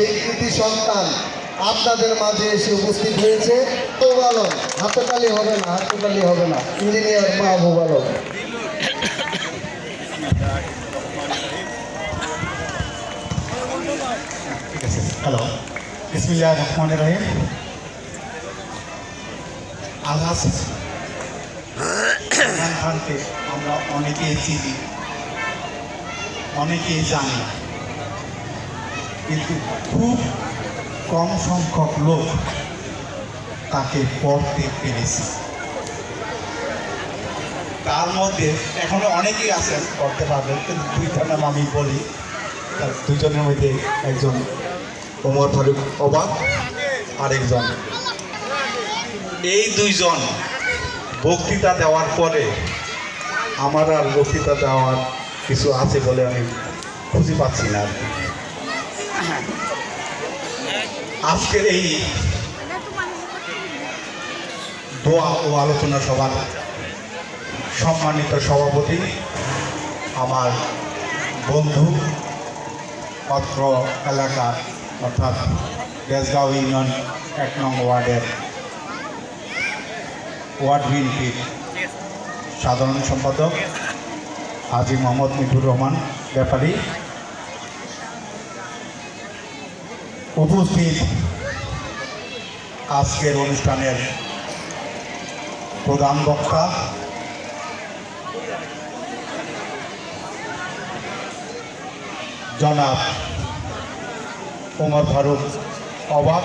সেই সন্তান আপনাদের মাঝে এসে উপস্থিত হয়েছে। মাহবুব আলম হাততালি হবে না, হাততালি হবে না। ইঞ্জিনিয়ার মাহবুব আলম হ্যালো বিসমিল্লাহ রহমান রহিম। আলহাস খানকে আমরা অনেকেই চিনি, অনেকেই জানি। কিন্তু খুব কম সংখ্যক লোক তাকে পড়তে পেরেছে। তার মধ্যে এখনও অনেকেই আছেন, পড়তে পারবেন, কিন্তু দুইটা নাম আমি বলি। তার দুজনের মধ্যে একজন ওমর ফারুক অবাক আরেকজন। এই দুইজন বক্তৃতা দেওয়ার পরে আমার আর বক্তৃতা দেওয়ার কিছু আছে বলে আমি খুঁজে পাচ্ছি না আর কি। আজকের এই দোয়া ও আলোচনা সভার সম্মানিত সভাপতি, আমার বন্ধু অত্র এলাকা অর্থাৎ দেশগাঁও ইউনিয়ন এক নং ওয়ার্ডের ওয়ার্ড বিএনপির সাধারণ সম্পাদক হাজি মোহাম্মদ মিঠুর রহমান, ব্যাপারী। উপস্থিত আজকের অনুষ্ঠানের প্রধান বক্তা। জনাব ওমর ফারুক অবাক।